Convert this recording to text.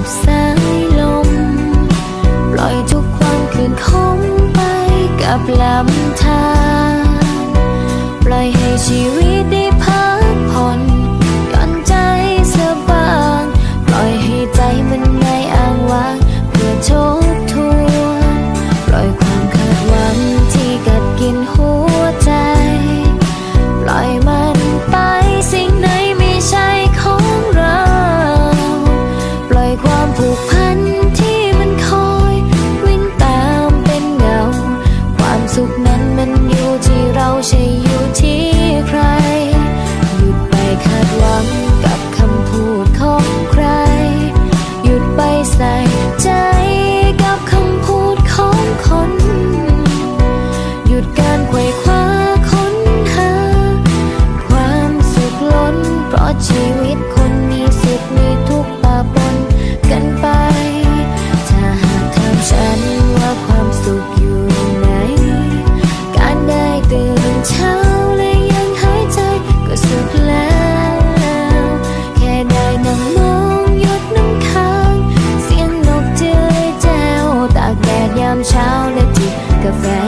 ลม ปล่อยทุกความคืนคมไปกับลำธารปล่อยให้ชีวิต คาดหวัง like a friend.